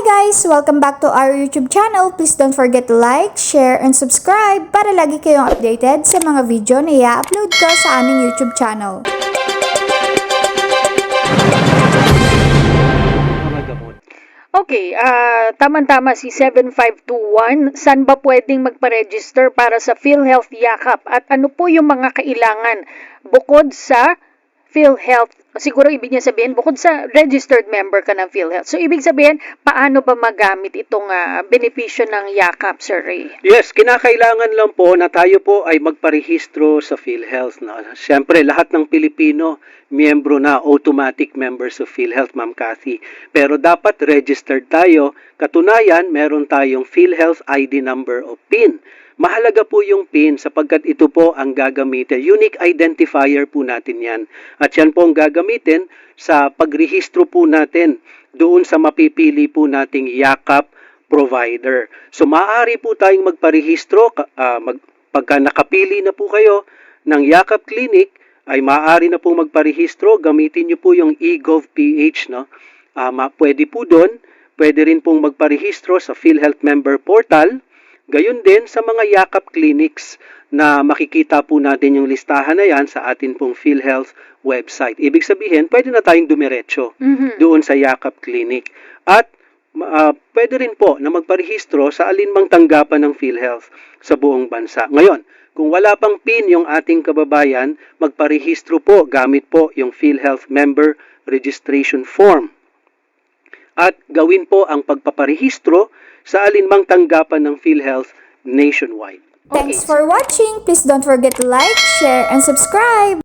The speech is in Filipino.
guys! Welcome back to our YouTube channel. Please don't forget to like, share, and subscribe para lagi kayong updated sa mga video na i-upload ko sa aming YouTube channel. Okay, ah tama-tama si 7521. Saan ba pwedeng magpa-register para sa PhilHealth Yakap? At ano po yung mga kailangan bukod sa PhilHealth? Siguro ibig niya sabihin, bukod sa registered member ka ng PhilHealth. So, ibig sabihin, paano ba magamit itong ah, benepisyo ng Yakap, Sir Ray? Yes, kinakailangan lang po na tayo po ay magparehistro sa PhilHealth. No? Siyempre, lahat ng Pilipino, miyembro na, automatic members of PhilHealth, Ma'am Cathy. Pero dapat registered tayo. Katunayan, meron tayong PhilHealth ID number o PIN. Mahalaga po yung PIN sapagkat ito po ang gagamitin. Unique identifier po natin yan. At yan po ang gagamitin sa pagrehistro po natin doon sa mapipili po nating yakap provider. So maaari po tayong magparehistro ah, mag, pagka nakapili na po kayo ng Yakap Clinic ay maaari na po magparehistro gamitin niyo po yung eGovPH no. Ma- pwede po doon, pwede rin pong magparehistro sa PhilHealth Member Portal. Gayon din sa mga Yakap Clinics na makikita po natin yung listahan na yan sa atin pong PhilHealth website. Ibig sabihin, pwede na tayong dumiretso Mhm. doon sa Yakap Clinic. At ah, pwede rin po na magparehistro sa alinmang tanggapan ng PhilHealth sa buong bansa. Ngayon, kung wala pang PIN yung ating kababayan, magparehistro po gamit po yung PhilHealth Member Registration Form. At gawin po ang pagpaparehistro sa alinmang tanggapan ng PhilHealth nationwide. Thanks for watching! Please don't forget to like, share, and subscribe!